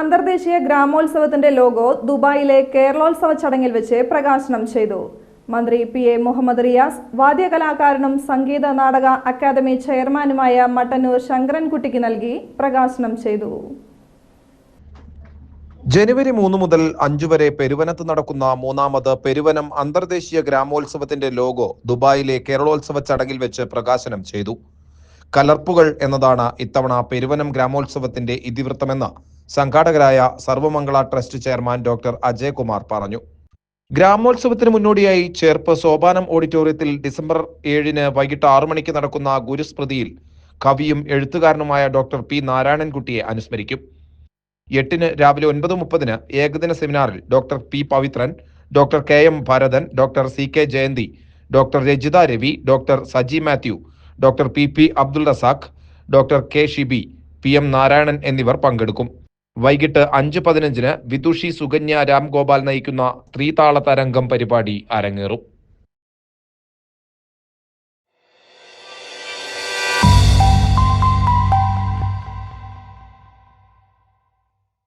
അന്തർദേശീയ ഗ്രാമോത്സവത്തിന്റെ ലോഗോ ദുബായിലെ കേരളോത്സവ ചടങ്ങിൽ വെച്ച് പ്രകാശനം ചെയ്തു. മന്ത്രി പി എ മുഹമ്മദ് റിയാസ് വാദ്യകലാകാരനും സംഗീത നാടക അക്കാദമി ചെയർമാനുമായ മട്ടന്നൂർ ശങ്കരൻകുട്ടിക്ക് നൽകി പ്രകാശനം ചെയ്തു. ജനുവരി മൂന്ന് മുതൽ അഞ്ചു വരെ പെരുവനത്ത് നടക്കുന്ന മൂന്നാമത് പെരുവനം അന്തർദേശീയ ഗ്രാമോത്സവത്തിന്റെ ലോഗോ ദുബായിലെ കേരളോത്സവ ചടങ്ങിൽ വെച്ച് പ്രകാശനം ചെയ്തു. കലർപ്പുകൾ എന്നതാണ് ഇത്തവണ പെരുവനം ഗ്രാമോത്സവത്തിന്റെ ഇതിവൃത്തമെന്ന് സംഘാടകരായ Sarvamangala trust chairman doctor Ajay Kumar പറഞ്ഞു. ഗ്രാമോത്സവത്തിന് മുന്നോടിയായി ചേർപ്പ് സോപാനം ഓഡിറ്റോറിയത്തിൽ ഡിസംബർ ഏഴിന് വൈകിട്ട് ആറു മണിക്ക് നടക്കുന്ന ഗുരുസ്മൃതിയിൽ കവിയും എഴുത്തുകാരനുമായ ഡോക്ടർ പി നാരായണൻകുട്ടിയെ അനുസ്മരിക്കും. എട്ടിന് രാവിലെ ഒൻപത് മുപ്പതിന് ഏകദിന സെമിനാറിൽ doctor P Pavithran doctor K M Bharathan doctor C K Jayanthi doctor Rajitha Ravi doctor Saji Mathew doctor P P Abdul Razak doctor K Shibi P M Narayanan എന്നിവർ പങ്കെടുക്കും. വൈകിട്ട് അഞ്ച് പതിനഞ്ചിന് വിദുഷി സുകന്യ രാംഗോപാൽ നയിക്കുന്ന ത്രിതാള തരംഗം പരിപാടി അരങ്ങേറും.